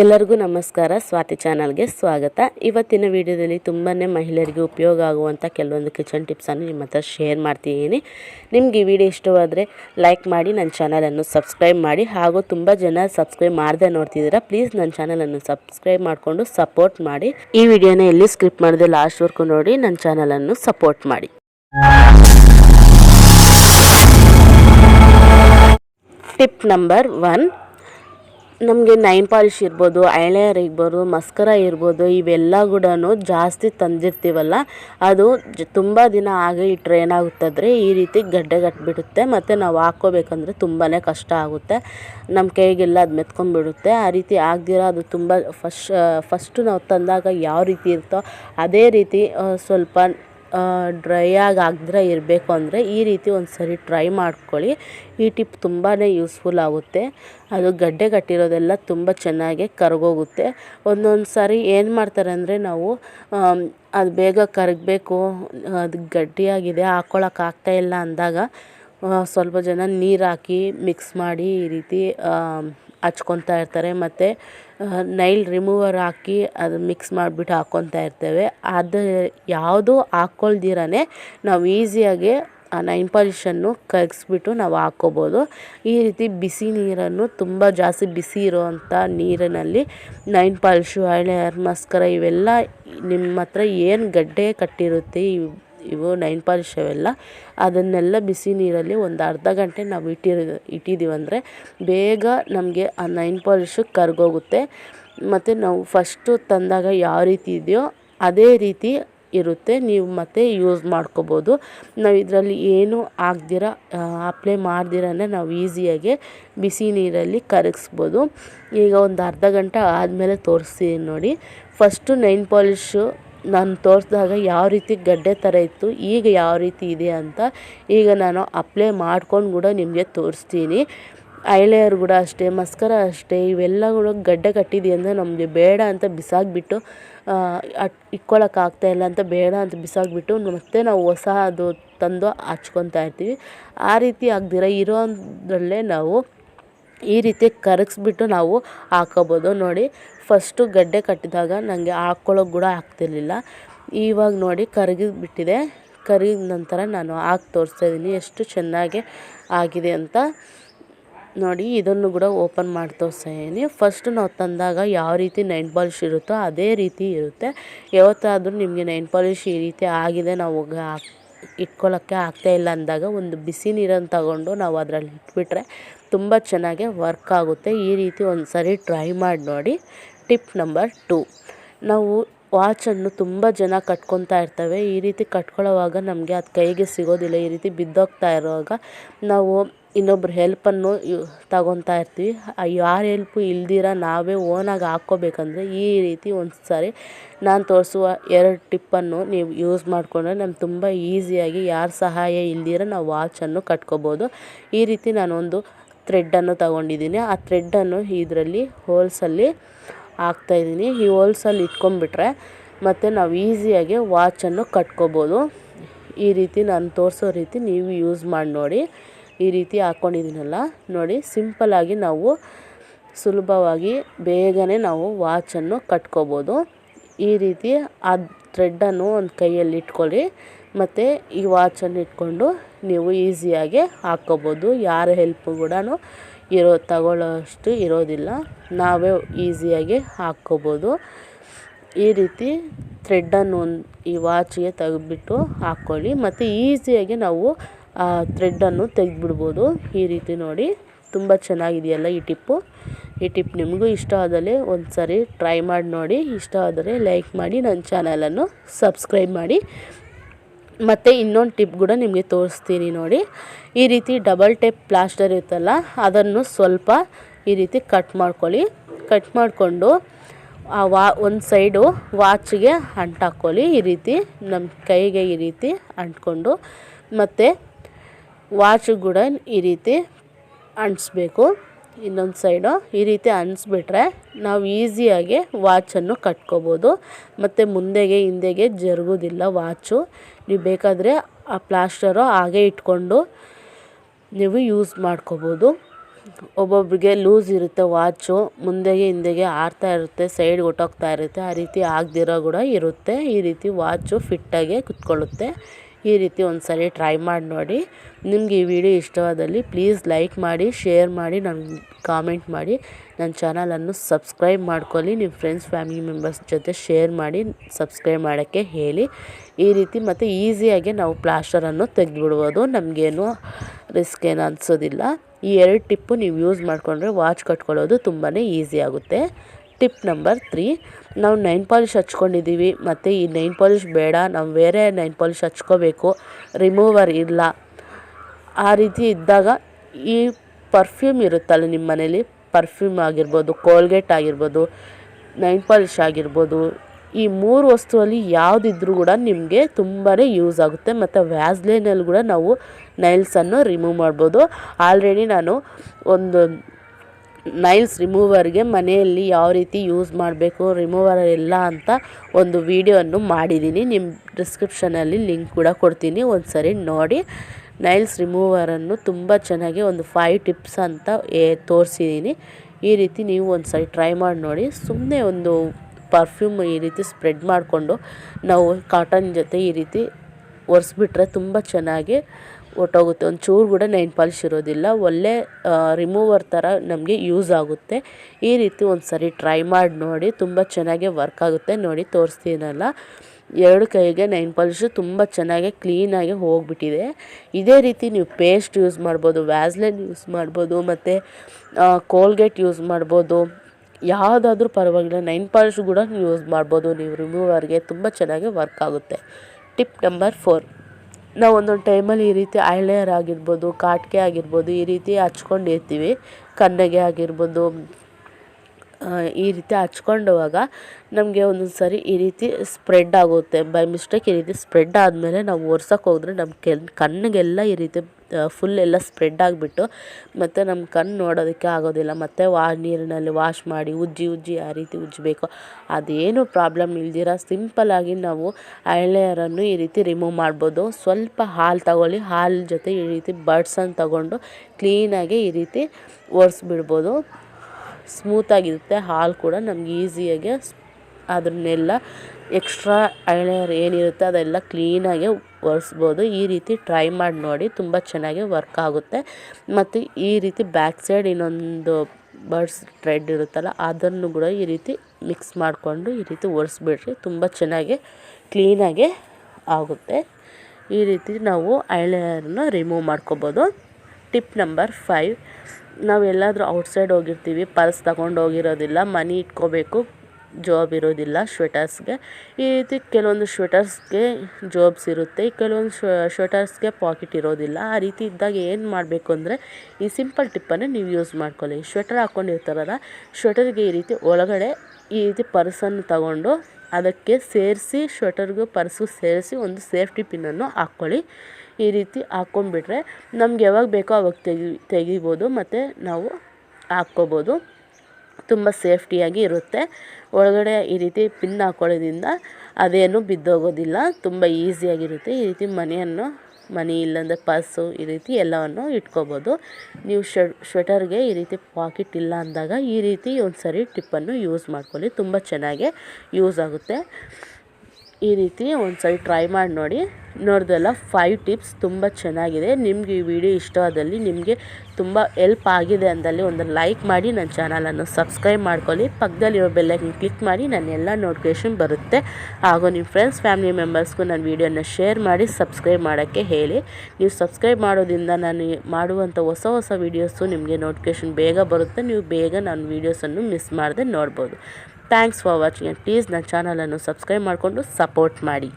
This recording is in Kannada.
ಎಲ್ಲರಿಗೂ ನಮಸ್ಕಾರ. ಸ್ವಾತಿ ಚಾನಲ್ಗೆ ಸ್ವಾಗತ. ಇವತ್ತಿನ ವಿಡಿಯೋದಲ್ಲಿ ತುಂಬಾ ಮಹಿಳೆಯರಿಗೆ ಉಪಯೋಗ ಆಗುವಂಥ ಕೆಲವೊಂದು ಕಿಚನ್ ಟಿಪ್ಸನ್ನು ನಿಮ್ಮ ಹತ್ರ ಶೇರ್ ಮಾಡ್ತಿದ್ದೀನಿ. ನಿಮ್ಗೆ ಈ ವಿಡಿಯೋ ಇಷ್ಟವಾದರೆ ಲೈಕ್ ಮಾಡಿ, ನನ್ನ ಚಾನಲನ್ನು ಸಬ್ಸ್ಕ್ರೈಬ್ ಮಾಡಿ. ಹಾಗೂ ತುಂಬ ಜನ ಸಬ್ಸ್ಕ್ರೈಬ್ ಮಾಡದೆ ನೋಡ್ತಿದ್ದೀರಾ, ಪ್ಲೀಸ್ ನನ್ನ ಚಾನಲನ್ನು ಸಬ್ಸ್ಕ್ರೈಬ್ ಮಾಡಿಕೊಂಡು ಸಪೋರ್ಟ್ ಮಾಡಿ. ಈ ವಿಡಿಯೋನ ಎಲ್ಲಿ ಸ್ಕ್ರಿಪ್ಟ್ ಮಾಡಿದೆ ಲಾಸ್ಟ್ವರೆಗೂ ನೋಡಿ, ನನ್ನ ಚಾನಲನ್ನು ಸಪೋರ್ಟ್ ಮಾಡಿ. ಟಿಪ್ ನಂಬರ್ ಒನ್ ನಮಗೆ ನೈನ್ ಪಾಲಿಶ್ ಇರ್ಬೋದು, ಐಲೈನರ್ ಇರ್ಬೋದು, ಮಸ್ಕರ ಇರ್ಬೋದು, ಇವೆಲ್ಲ ಕೂಡ ಜಾಸ್ತಿ ತಂದಿರ್ತೀವಲ್ಲ, ಅದು ತುಂಬ ದಿನ ಆಗಿ ಇಟ್ಟರೆ ಏನಾಗುತ್ತಂದರೆ ಈ ರೀತಿ ಗಡ್ಡೆ ಕಟ್ಬಿಡುತ್ತೆ ಮತ್ತು ನಾವು ಹಾಕ್ಕೋಬೇಕಂದ್ರೆ ತುಂಬಾ ಕಷ್ಟ ಆಗುತ್ತೆ. ನಮ್ಮ ಕೈಗೆಲ್ಲ ಅದು ಮೆತ್ಕೊಂಡ್ಬಿಡುತ್ತೆ. ಆ ರೀತಿ ಆಗದಿರೋ ಅದು ತುಂಬ ಫಸ್ಟ್ ಫಸ್ಟು ನಾವು ತಂದಾಗ ಯಾವ ರೀತಿ ಇರುತ್ತೋ ಅದೇ ರೀತಿ ಸ್ವಲ್ಪ ಡ್ರೈ ಆಗಿ ಆಗದ್ರೆ ಇರಬೇಕು ಅಂದರೆ ಈ ರೀತಿ ಒಂದು ಸರಿ ಟ್ರೈ ಮಾಡ್ಕೊಳ್ಳಿ. ಈ ಟಿಪ್ ತುಂಬಾ ಯೂಸ್ಫುಲ್ ಆಗುತ್ತೆ. ಅದು ಗಡ್ಡೆ ಕಟ್ಟಿರೋದೆಲ್ಲ ತುಂಬ ಚೆನ್ನಾಗಿ ಕರಗೋಗುತ್ತೆ. ಒಂದೊಂದು ಸಾರಿ ಏನು ಮಾಡ್ತಾರೆ ಅಂದರೆ ನಾವು ಅದು ಬೇಗ ಕರಗಬೇಕು. ಅದು ಗಟ್ಟಿಯಾಗಿದೆ ಹಾಕ್ಕೊಳಕ್ಕೆ ಇಲ್ಲ ಅಂದಾಗ ಸ್ವಲ್ಪ ಜನ ನೀರು ಹಾಕಿ ಮಿಕ್ಸ್ ಮಾಡಿ ಈ ರೀತಿ ಹಚ್ಕೊತಾ ಇರ್ತಾರೆ ಮತ್ತು ನೈಲ್ ರಿಮೂವರ್ ಹಾಕಿ ಅದು ಮಿಕ್ಸ್ ಮಾಡಿಬಿಟ್ಟು ಹಾಕ್ಕೊತಾ ಇರ್ತೇವೆ. ಅದು ಯಾವುದು ಹಾಕ್ಕೊಳ್ದಿರೇ ನಾವು ಈಸಿಯಾಗಿ ಆ ನೈನ್ ಪಾಲಿಷನ್ನು ಕರಗಿಸ್ಬಿಟ್ಟು ನಾವು ಹಾಕ್ಕೋಬೋದು ಈ ರೀತಿ ಬಿಸಿ ನೀರನ್ನು ತುಂಬ ಜಾಸ್ತಿ ಬಿಸಿ ಇರುವಂಥ ನೀರಿನಲ್ಲಿ ನೈನ್ ಪಾಲಿಶು ಹಳೆ ಮಸ್ಕರ ಇವೆಲ್ಲ ನಿಮ್ಮ ಹತ್ರ ಏನು ಗಡ್ಡೆ ಕಟ್ಟಿರುತ್ತೆ ಇವು ನೈನ್ ಪಾಲಿಶ್ ಅವೆಲ್ಲ. ಅದನ್ನೆಲ್ಲ ಬಿಸಿ ನೀರಲ್ಲಿ ಒಂದು ಅರ್ಧ ಗಂಟೆ ನಾವು ಇಟ್ಟಿರ ಇಟ್ಟಿದ್ದೀವಂದರೆ ಬೇಗ ನಮಗೆ ಆ ನೈನ್ ಪಾಲಿಶು ಕರಗೋಗುತ್ತೆ. ಮತ್ತು ನಾವು ಫಸ್ಟು ತಂದಾಗ ಯಾವ ರೀತಿ ಇದೆಯೋ ಅದೇ ರೀತಿ ಇರುತ್ತೆ. ನೀವು ಮತ್ತೆ ಯೂಸ್ ಮಾಡ್ಕೋಬೋದು. ನಾವು ಇದರಲ್ಲಿ ಏನು ಆಗ್ದಿರ ಅಪ್ಲೈ ಮಾಡ್ದಿರನೇ ನಾವು ಈಸಿಯಾಗಿ ಬಿಸಿ ನೀರಲ್ಲಿ ಕರಗಿಸ್ಬೋದು. ಈಗ ಒಂದು ಅರ್ಧ ಗಂಟೆ ಆದಮೇಲೆ ತೋರಿಸ್ತೀನಿ ನೋಡಿ. ಫಸ್ಟು ನೈನ್ ಪಾಲಿಶು ನಾನು ತೋರಿಸಿದಾಗ ಯಾವ ರೀತಿ ಗಡ್ಡೆ ಥರ ಇತ್ತು, ಈಗ ಯಾವ ರೀತಿ ಇದೆ ಅಂತ ಈಗ ನಾನು ಅಪ್ಲೈ ಮಾಡ್ಕೊಂಡು ಕೂಡ ನಿಮಗೆ ತೋರಿಸ್ತೀನಿ. ಐಲೇಯರ್ ಕೂಡ ಅಷ್ಟೇ, ಮಸ್ಕರ ಅಷ್ಟೇ ಇವೆಲ್ಲ ಕೂಡ ಗಡ್ಡೆ ಕಟ್ಟಿದೆ ನಮಗೆ ಬೇಡ ಅಂತ ಬಿಸಾಕ್ಬಿಟ್ಟು ಇಟ್ಕೊಳಕ್ಕೆ ಆಗ್ತಾ ಇಲ್ಲ ಅಂತ ಬೇಡ ಅಂತ ಬಿಸಾಕ್ಬಿಟ್ಟು ಮತ್ತೆ ನಾವು ಹೊಸ ಅದು ತಂದು ಹಚ್ಕೊತಾ ಇರ್ತೀವಿ. ಆ ರೀತಿ ಆಗದಿರ ಇರೋದ್ರಲ್ಲೇ ನಾವು ಈ ರೀತಿ ಕರಗಿಸ್ಬಿಟ್ಟು ನಾವು ಹಾಕೋಬೋದು. ನೋಡಿ ಫಸ್ಟು ಗಡ್ಡೆ ಕಟ್ಟಿದಾಗ ನನಗೆ ಹಾಕ್ಕೊಳ್ಳೋಕೆ ಕೂಡ ಆಗ್ತಿರ್ಲಿಲ್ಲ. ಇವಾಗ ನೋಡಿ ಕರಗಿಬಿಟ್ಟಿದೆ. ಕರಗಿದ ನಂತರ ನಾನು ಹಾಕಿ ತೋರಿಸ್ತಾ ಇದ್ದೀನಿ ಎಷ್ಟು ಚೆನ್ನಾಗಿ ಆಗಿದೆ ಅಂತ. ನೋಡಿ, ಇದನ್ನು ಕೂಡ ಓಪನ್ ಮಾಡಿ ತೋರಿಸ್ತಾ ಇದ್ದೀನಿ. ಫಸ್ಟ್ ನಾವು ತಂದಾಗ ಯಾವ ರೀತಿ ನೈನ್ ಪಾಲಿಶ್ ಇರುತ್ತೋ ಅದೇ ರೀತಿ ಇರುತ್ತೆ. ಯಾವತ್ತಾದರೂ ನಿಮಗೆ ನೈನ್ ಪಾಲಿಶ್ ಈ ರೀತಿ ಆಗಿದೆ, ನಾವು ಹಾಕ್ ಇಟ್ಕೊಳ್ಳೋಕ್ಕೆ ಆಗ್ತಾ ಇಲ್ಲ ಅಂದಾಗ ಒಂದು ಬಿಸಿ ನೀರನ್ನು ತಗೊಂಡು ನಾವು ಅದರಲ್ಲಿ ಇಟ್ಬಿಟ್ರೆ ತುಂಬ ಚೆನ್ನಾಗಿ ವರ್ಕ್ ಆಗುತ್ತೆ. ಈ ರೀತಿ ಒಂದು ಸರಿ ಟ್ರೈ ಮಾಡಿ ನೋಡಿ. Tip number two. ನಾವು ವಾಚನ್ನು ತುಂಬ ಜನ ಕಟ್ಕೊತಾ ಇರ್ತವೆ. ಈ ರೀತಿ ಕಟ್ಕೊಳ್ಳೋವಾಗ ನಮಗೆ ಅದು ಕೈಗೆ ಸಿಗೋದಿಲ್ಲ. ಈ ರೀತಿ ಬಿದ್ದೋಗ್ತಾ ಇರುವಾಗ ನಾವು ಇನ್ನೊಬ್ರ ಹೆಲ್ಪನ್ನು ಯು, ತಗೊತಾ ಇರ್ತೀವಿ. ಯಾರ ಹೆಲ್ಪು ಇಲ್ದಿರ ನಾವೇ ಓನಾಗಿ ಹಾಕ್ಕೋಬೇಕಂದ್ರೆ ಈ ರೀತಿ ಒಂದು ಸಾರಿ ನಾನು ತೋರಿಸುವ ಎರಡು ಟಿಪ್ಪನ್ನು ನೀವು ಯೂಸ್ ಮಾಡಿಕೊಂಡ್ರೆ ನಮ್ಗೆ ತುಂಬ ಈಸಿಯಾಗಿ ಯಾರ ಸಹಾಯ ಇಲ್ದಿರ ನಾವು ವಾಚನ್ನು ಕಟ್ಕೋಬೋದು. ಈ ರೀತಿ ನಾನೊಂದು ಥ್ರೆಡ್ಡನ್ನು ತಗೊಂಡಿದ್ದೀನಿ ಆ ಥ್ರೆಡ್ಡನ್ನು ಇದರಲ್ಲಿ ಹೋಲ್ಸಲ್ಲಿ ಹಾಕ್ತಾಯಿದ್ದೀನಿ ಈ ಹೋಲ್ಸಲ್ಲಿ ಇಟ್ಕೊಂಡ್ಬಿಟ್ರೆ ಮತ್ತು ನಾವು ಈಸಿಯಾಗಿ ವಾಚನ್ನು ಕಟ್ಕೋಬೋದು. ಈ ರೀತಿ ನಾನು ತೋರಿಸೋ ರೀತಿ ನೀವು ಯೂಸ್ ಮಾಡಿ ನೋಡಿ. ಈ ರೀತಿ ಹಾಕ್ಕೊಂಡಿದ್ದೀನಲ್ಲ ನೋಡಿ ಸಿಂಪಲ್ಲಾಗಿ ನಾವು ಸುಲಭವಾಗಿ ಬೇಗನೆ ನಾವು ವಾಚನ್ನು ಕಟ್ಕೋಬೋದು. ಈ ರೀತಿ ಆ ಥ್ರೆಡ್ಡನ್ನು ಒಂದು ಕೈಯಲ್ಲಿ ಇಟ್ಕೊಳ್ಳಿ. ಮತ್ತು ಈ ವಾಚನ್ನು ಇಟ್ಕೊಂಡು ನೀವು ಈಸಿಯಾಗಿ ಹಾಕ್ಕೋಬೋದು. ಯಾರ ಹೆಲ್ಪ್ ಕೂಡ ಇರೋ, ತಗೊಳ್ಳೋಷ್ಟು ಇರೋದಿಲ್ಲ. ನಾವೇ ಈಸಿಯಾಗಿ ಹಾಕ್ಕೋಬೋದು. ಈ ರೀತಿ ಥ್ರೆಡ್ಡನ್ನು ಒಂದು ಈ ವಾಚಿಗೆ ತೆಗೆದ್ಬಿಟ್ಟು ಹಾಕ್ಕೊಳ್ಳಿ. ಮತ್ತು ಈಸಿಯಾಗಿ ನಾವು ಥ್ರೆಡ್ಡನ್ನು ತೆಗೆದ್ಬಿಡ್ಬೋದು. ಈ ರೀತಿ ನೋಡಿ, ತುಂಬ ಚೆನ್ನಾಗಿದೆಯಲ್ಲ ಈ ಟಿಪ್ಪು. ಈ ಟಿಪ್ ನಿಮಗೂ ಇಷ್ಟ ಆದಲ್ಲಿ ಒಂದು ಸರಿ ಟ್ರೈ ಮಾಡಿ ನೋಡಿ. ಇಷ್ಟ ಆದರೆ ಲೈಕ್ ಮಾಡಿ ನನ್ನ ಚಾನಲನ್ನು ಸಬ್ಸ್ಕ್ರೈಬ್ ಮಾಡಿ. ಮತ್ತು ಇನ್ನೊಂದು ಟಿಪ್ ಕೂಡ ನಿಮಗೆ ತೋರಿಸ್ತೀನಿ ನೋಡಿ. ಈ ರೀತಿ ಡಬಲ್ ಟೇಪ್ ಪ್ಲಾಸ್ಟರ್ ಇರುತ್ತಲ್ಲ, ಅದನ್ನು ಸ್ವಲ್ಪ ಈ ರೀತಿ ಕಟ್ ಮಾಡ್ಕೊಳ್ಳಿ. ಕಟ್ ಮಾಡಿಕೊಂಡು, ಆ ವಾ, ಒಂದು ಸೈಡು ವಾಚಿಗೆ ಅಂಟಾಕ್ಕೊಳ್ಳಿ ಈ ರೀತಿ ನಮ್ಮ ಕೈಗೆ ಈ ರೀತಿ ಅಂಟ್ಕೊಂಡು, ಮತ್ತು ವಾಚ್ ಕೂಡ ಈ ರೀತಿ ಅಂಟಿಸ್ಬೇಕು. ಇನ್ನೊಂದು ಸೈಡು ಈ ರೀತಿ ಅಂಟಿಸ್ಬಿಟ್ರೆ ನಾವು ಈಸಿಯಾಗಿ ವಾಚನ್ನು ಕಟ್ಕೋಬೋದು. ಮತ್ತು ಮುಂದೆಗೆ ಹಿಂದೆಗೆ ಜರುಗೋದಿಲ್ಲ ವಾಚು. ನೀವು ಬೇಕಾದರೆ ಆ ಪ್ಲಾಸ್ಟರು ಹಾಗೆ ಇಟ್ಕೊಂಡು ನೀವು ಯೂಸ್ ಮಾಡ್ಕೋಬೋದು. ಒಬ್ಬೊಬ್ರಿಗೆ ಲೂಸ್ ಇರುತ್ತೆ ವಾಚು. ಮುಂದೆಗೆ ಹಿಂದೆಗೆ ಆಡ್ತಾ ಇರುತ್ತೆ, ಸೈಡ್ ಹೊಟ್ಟೋಗ್ತಾ ಇರುತ್ತೆ. ಆ ರೀತಿ ಆಗದಿರೋ ಕೂಡ ಇರುತ್ತೆ. ಈ ರೀತಿ ವಾಚು ಫಿಟ್ಟಾಗೆ ಕುತ್ಕೊಳ್ಳುತ್ತೆ. ಈ ರೀತಿ ಒಂದು ಸರಿ ಟ್ರೈ ಮಾಡಿ ನೋಡಿ. ನಿಮ್ಗೆ ಈ ವಿಡಿಯೋ ಇಷ್ಟವಾದಲ್ಲಿ ಪ್ಲೀಸ್ ಲೈಕ್ ಮಾಡಿ ಶೇರ್ ಮಾಡಿ ನನ್ನ ಕಾಮೆಂಟ್ ಮಾಡಿ. ನನ್ನ ಚಾನಲನ್ನು ಸಬ್ಸ್ಕ್ರೈಬ್ ಮಾಡ್ಕೊಳ್ಳಿ. ನಿಮ್ಮ ಫ್ರೆಂಡ್ಸ್ ಫ್ಯಾಮಿಲಿ ಮೆಂಬರ್ಸ್ ಜೊತೆ ಶೇರ್ ಮಾಡಿ ಸಬ್ಸ್ಕ್ರೈಬ್ ಮಾಡೋಕ್ಕೆ ಹೇಳಿ. ಈ ರೀತಿ ಮತ್ತು ಈಸಿಯಾಗಿ ನಾವು ಪ್ಲಾಸ್ಟರನ್ನು ತೆಗೆದುಬಿಡ್ಬೋದು. ನಮಗೇನು ರಿಸ್ಕ್ ಏನು ಅನಿಸೋದಿಲ್ಲ. ಈ ಎರಡು ಟಿಪ್ಪು ನೀವು ಯೂಸ್ ಮಾಡಿಕೊಂಡ್ರೆ ವಾಚ್ ಕಟ್ಕೊಳ್ಳೋದು ತುಂಬಾ ಈಸಿ ಆಗುತ್ತೆ. ಟಿಪ್ ನಂಬರ್ ತ್ರೀ ನಾವು ನೈನ್ ಪಾಲಿಷ್ ಹಚ್ಕೊಂಡಿದ್ದೀವಿ. ಮತ್ತು ಈ ನೈನ್ ಪಾಲಿಷ್ ಬೇಡ. ನಾವು ಬೇರೆ ನೈನ್ ಪಾಲಿಷ್ ಹಚ್ಕೋಬೇಕು. ರಿಮೂವರ್ ಇಲ್ಲ. ಆ ರೀತಿ ಇದ್ದಾಗ ಈ ಪರ್ಫ್ಯೂಮ್ ಇರುತ್ತಲ್ಲ ನಿಮ್ಮ ಮನೇಲಿ? ಪರ್ಫ್ಯೂಮ್ ಆಗಿರ್ಬೋದು ಕೋಲ್ಗೇಟ್ ಆಗಿರ್ಬೋದು, ನೈನ್ ಪಾಲಿಷ್ ಆಗಿರ್ಬೋದು, ಈ ಮೂರು ವಸ್ತುವಲ್ಲಿ ಯಾವುದಿದ್ರೂ ಕೂಡ ನಿಮಗೆ ತುಂಬಾ ಯೂಸ್ ಆಗುತ್ತೆ. ಮತ್ತು ವ್ಯಾಸ್ಲೇನಲ್ಲಿ ಕೂಡ ನಾವು ನೈಲ್ಸನ್ನು ರಿಮೂವ್ ಮಾಡ್ಬೋದು. ಆಲ್ರೆಡಿ ನಾನು ಒಂದು ನೈಲ್ಸ್ ರಿಮೂವರ್ಗೆ ಮನೆಯಲ್ಲಿ ಯಾವ ರೀತಿ ಯೂಸ್ ಮಾಡಬೇಕು, ರಿಮೂವರ್ ಎಲ್ಲ ಅಂತ ಒಂದು ವಿಡಿಯೋವನ್ನು ಮಾಡಿದ್ದೀನಿ. ನಿಮ್ಮ ಡಿಸ್ಕ್ರಿಪ್ಷನಲ್ಲಿ ಲಿಂಕ್ ಕೂಡ ಕೊಡ್ತೀನಿ. ಒಂದು ಸರಿ ನೋಡಿ. ನೈಲ್ಸ್ ರಿಮೂವರನ್ನು ತುಂಬ ಚೆನ್ನಾಗಿ ಒಂದು ಫೈವ್ ಟಿಪ್ಸ್ ಅಂತ ಏ ತೋರಿಸಿದ್ದೀನಿ. ಈ ರೀತಿ ನೀವು ಒಂದು ಸರಿ ಟ್ರೈ ಮಾಡಿ ನೋಡಿ. ಸುಮ್ಮನೆ ಒಂದು ಪರ್ಫ್ಯೂಮ್ ಈ ರೀತಿ ಸ್ಪ್ರೆಡ್ ಮಾಡಿಕೊಂಡು ನಾವು ಕಾಟನ್ ಜೊತೆ ಈ ರೀತಿ ಒರೆಸ್ಬಿಟ್ರೆ ತುಂಬ ಚೆನ್ನಾಗಿ ಹೊರ್ಟೋಗುತ್ತೆ ಒಂದು ಚೂರು ಕೂಡ ನೈನ್ ಪಾಲಿಶ್ ಇರೋದಿಲ್ಲ. ಒಳ್ಳೆ ರಿಮೂವರ್ ಥರ ನಮಗೆ ಯೂಸ್ ಆಗುತ್ತೆ. ಈ ರೀತಿ ಒಂದು ಸರಿ ಟ್ರೈ ಮಾಡಿ ನೋಡಿ. ತುಂಬ ಚೆನ್ನಾಗಿ ವರ್ಕ್ ಆಗುತ್ತೆ ನೋಡಿ. ತೋರಿಸ್ತೀನಲ್ಲ. ಎರಡು ಕೈಗೆ ನೈನ್ ಪಾಲಿಶು ತುಂಬ ಚೆನ್ನಾಗಿ ಕ್ಲೀನಾಗಿ ಹೋಗ್ಬಿಟ್ಟಿದೆ. ಇದೇ ರೀತಿ ನೀವು ಪೇಸ್ಟ್ ಯೂಸ್ ಮಾಡ್ಬೋದು ವ್ಯಾಸ್ಲೆನ್ ಯೂಸ್ ಮಾಡ್ಬೋದು, ಮತ್ತು ಕೋಲ್ಗೇಟ್ ಯೂಸ್ ಮಾಡ್ಬೋದು. ಯಾವುದಾದ್ರೂ ಪರವಾಗಿಲ್ಲ, ನೈನ್ ಪಾಲಿಶ್ ಕೂಡ ಯೂಸ್ ಮಾಡ್ಬೋದು. ನೀವು ರಿಮೂವರ್ಗೆ ತುಂಬ ಚೆನ್ನಾಗಿ ವರ್ಕ್ ಆಗುತ್ತೆ. ಟಿಪ್ ನಂಬರ್ ಫೋರ್ ನಾವು ಒಂದೊಂದು ಟೈಮಲ್ಲಿ ಈ ರೀತಿ ಐಲೇಯರ್ ಆಗಿರ್ಬೋದು, ಕಾಟಿಗೆ ಆಗಿರ್ಬೋದು, ಈ ರೀತಿ ಹಚ್ಕೊಂಡಿರ್ತೀವಿ ಕಣ್ಣಗೆ ಆಗಿರ್ಬೋದು ಈ ರೀತಿ ಹಚ್ಕೊಂಡವಾಗ ನಮಗೆ ಒಂದೊಂದು ಸರಿ ಈ ರೀತಿ ಸ್ಪ್ರೆಡ್ ಆಗುತ್ತೆ. ಬೈ ಮಿಸ್ಟೇಕ್ ಈ ರೀತಿ ಸ್ಪ್ರೆಡ್ ಆದಮೇಲೆ ನಾವು ಒರ್ಸೋಕೆ ಹೋದ್ರೆ ನಮ್ಮ ಕೆನ್, ಕಣ್ಣಿಗೆಲ್ಲ ಈ ರೀತಿ ಫುಲ್ ಎಲ್ಲ ಸ್ಪ್ರೆಡ್ ಆಗಿಬಿಟ್ಟು ಮತ್ತು ನಮ್ಮ ಕಣ್ಣು ನೋಡೋದಕ್ಕೆ ಆಗೋದಿಲ್ಲ. ಮತ್ತು ವಾ, ನೀರಿನಲ್ಲಿ ವಾಶ್ ಮಾಡಿ, ಉಜ್ಜಿ ಉಜ್ಜಿ ಆ ರೀತಿ ಉಜ್ಜಬೇಕು. ಅದೇನು ಪ್ರಾಬ್ಲಮ್ ಇಲ್ದಿರ ಸಿಂಪಲ್ಲಾಗಿ ನಾವು ಐಲೇಯರನ್ನು ಈ ರೀತಿ ರಿಮೂವ್ ಮಾಡ್ಬೋದು. ಸ್ವಲ್ಪ ಹಾಲು ತಗೊಳ್ಳಿ. ಹಾಲು ಜೊತೆ ಈ ರೀತಿ ಬಡ್ಸನ್ನು ತಗೊಂಡು ಕ್ಲೀನಾಗಿ ಈ ರೀತಿ ಒರೆಸ್ಬಿಡ್ಬೋದು. ಸ್ಮೂತಾಗಿರುತ್ತೆ ಹಾಲು ಕೂಡ ನಮ್ಗೆ ಈಸಿಯಾಗಿ ಅದನ್ನೆಲ್ಲ ಎಕ್ಸ್ಟ್ರಾ ಐಲೈನರ್ ಏನಿರುತ್ತೆ ಅದೆಲ್ಲ ಕ್ಲೀನಾಗೆ ಒರೆಸ್ಬೋದು. ಈ ರೀತಿ ಟ್ರೈ ಮಾಡಿ ನೋಡಿ ತುಂಬ ಚೆನ್ನಾಗಿ ವರ್ಕ್ ಆಗುತ್ತೆ. ಮತ್ತು ಈ ರೀತಿ ಬ್ಯಾಕ್ ಸೈಡ್ ಇನ್ನೊಂದು ಬರ್ಡ್ಸ್ ಟ್ರೆಡ್ ಇರುತ್ತಲ್ಲ ಅದನ್ನು ಕೂಡ ಈ ರೀತಿ ಮಿಕ್ಸ್ ಮಾಡಿಕೊಂಡು ಈ ರೀತಿ ಒರೆಸ್ಬಿಡ್ರಿ ತುಂಬ ಚೆನ್ನಾಗಿ ಕ್ಲೀನಾಗೆ ಆಗುತ್ತೆ. ಈ ರೀತಿ ನಾವು ಐಲೈನರ್ನ ರಿಮೂವ್ ಮಾಡ್ಕೋಬೋದು. ಟಿಪ್ ನಂಬರ್ ಫೈವ್ ನಾವು ಎಲ್ಲಾದರೂ ಔಟ್ಸೈಡ್ ಹೋಗಿರ್ತೀವಿ ಪರ್ಸ್ ತಗೊಂಡು ಹೋಗಿರೋದಿಲ್ಲ, ಮನಿ ಇಟ್ಕೋಬೇಕು ಜಾಬ್ ಇರೋದಿಲ್ಲ ಶ್ವೆಟರ್ಸ್ಗೆ ಈ ರೀತಿ ಕೆಲವೊಂದು ಶ್ವೆಟರ್ಸ್ಗೆ ಜಾಬ್ಸ್ ಇರುತ್ತೆ ಕೆಲವೊಂದು ಶ್ವೆಟರ್ಸ್ಗೆ ಪಾಕೆಟ್ ಇರೋದಿಲ್ಲ. ಆ ರೀತಿ ಇದ್ದಾಗ ಏನು ಮಾಡಬೇಕು ಅಂದರೆ, ಈ ಸಿಂಪಲ್ ಟಿಪ್ಪನ್ನು ನೀವು ಯೂಸ್ ಮಾಡ್ಕೊಳ್ಳಿ. ಶ್ವೆಟರ್ ಹಾಕ್ಕೊಂಡಿರ್ತಾರಲ್ಲ ಶ್ವೆಟರ್ಗೆ ಈ ರೀತಿ ಒಳಗಡೆ ಈ ರೀತಿ ಪರ್ಸನ್ನು ತಗೊಂಡು ಅದಕ್ಕೆ ಸೇರಿಸಿ ಶ್ವೆಟರ್ಗೂ ಪರ್ಸು ಸೇರಿಸಿ ಒಂದು ಸೇಫ್ಟಿ ಪಿನ್ನನ್ನು ಹಾಕ್ಕೊಳ್ಳಿ. ಈ ರೀತಿ ಹಾಕ್ಕೊಂಡ್ಬಿಟ್ರೆ ನಮ್ಗೆ ಯಾವಾಗ ಬೇಕೋ ಅವಾಗ ತೆಗಿ, ತೆಗಿಬೋದು, ಮತ್ತು ನಾವು ಹಾಕ್ಕೋಬೋದು. ತುಂಬ ಸೇಫ್ಟಿಯಾಗಿ ಇರುತ್ತೆ. ಒಳಗಡೆ ಈ ರೀತಿ ಪಿನ್ ಹಾಕೊಳ್ಳೋದ್ರಿಂದ ಅದೇನು ಬಿದ್ದೋಗೋದಿಲ್ಲ. ತುಂಬ ಈಸಿಯಾಗಿರುತ್ತೆ. ಈ ರೀತಿ ಮನೆಯನ್ನು, ಮನಿ ಇಲ್ಲಾಂದರೆ ಪರ್ಸು ಈ ರೀತಿ ಎಲ್ಲವನ್ನು ಇಟ್ಕೋಬೋದು. ನೀವು ಶ್ವೆಟರ್ಗೆ ಈ ರೀತಿ ಪಾಕೆಟ್ ಇಲ್ಲ ಅಂದಾಗ ಈ ರೀತಿ ಒಂದು ಸರಿ ಟಿಪ್ಪನ್ನು ಯೂಸ್ ಮಾಡ್ಕೊಳ್ಳಿ. ತುಂಬ ಚೆನ್ನಾಗೆ ಯೂಸ್ ಆಗುತ್ತೆ. ಈ ರೀತಿ ಒಂದು ಸಲ ಟ್ರೈ ಮಾಡಿ ನೋಡಿ. ನೋಡ್ದಲ್ಲ ಫೈವ್ ಟಿಪ್ಸ್ ತುಂಬ ಚೆನ್ನಾಗಿದೆ. ನಿಮಗೆ ಈ ವಿಡಿಯೋ ಇಷ್ಟವಾದಲ್ಲಿ ನಿಮಗೆ ತುಂಬ ಎಲ್ಪ್ ಆಗಿದೆ ಅಂದಲ್ಲಿ ಒಂದು ಲೈಕ್ ಮಾಡಿ ನನ್ನ ಚಾನಲನ್ನು ಸಬ್ಸ್ಕ್ರೈಬ್ ಮಾಡ್ಕೊಳ್ಳಿ. ಪಕ್ಕದಲ್ಲಿರೋ ಬೆಲ್ಲೈಕನ್ ಕ್ಲಿಕ್ ಮಾಡಿ ನನ್ನ ಎಲ್ಲ ನೋಟಿಫಿಕೇಷನ್ ಬರುತ್ತೆ. ಹಾಗೂ ನಿಮ್ಮ ಫ್ರೆಂಡ್ಸ್ ಫ್ಯಾಮಿಲಿ ಮೆಂಬರ್ಸ್ಗೂ ನನ್ನ ವೀಡಿಯೋನ ಶೇರ್ ಮಾಡಿ ಸಬ್ಸ್ಕ್ರೈಬ್ ಮಾಡೋಕ್ಕೆ ಹೇಳಿ. ನೀವು ಸಬ್ಸ್ಕ್ರೈಬ್ ಮಾಡೋದ್ರಿಂದ ನಾನು ಮಾಡುವಂಥ ಹೊಸ ಹೊಸ ವೀಡಿಯೋಸು ನಿಮಗೆ ನೋಟಿಫಿಕೇಷನ್ ಬೇಗ ಬರುತ್ತೆ. ನೀವು ಬೇಗ ನಾನು ವೀಡಿಯೋಸನ್ನು ಮಿಸ್ ಮಾಡದೆ ನೋಡ್ಬೋದು. ಥ್ಯಾಂಕ್ಸ್ ಫಾರ್ ವಾಚಿಂಗ್ ಪ್ಲೀಸ್ ನನ್ನ ಚಾನಲನ್ನು ಸಬ್ಸ್ಕ್ರೈಬ್ ಮಾಡಿಕೊಂಡು ಸಪೋರ್ಟ್ ಮಾಡಿ.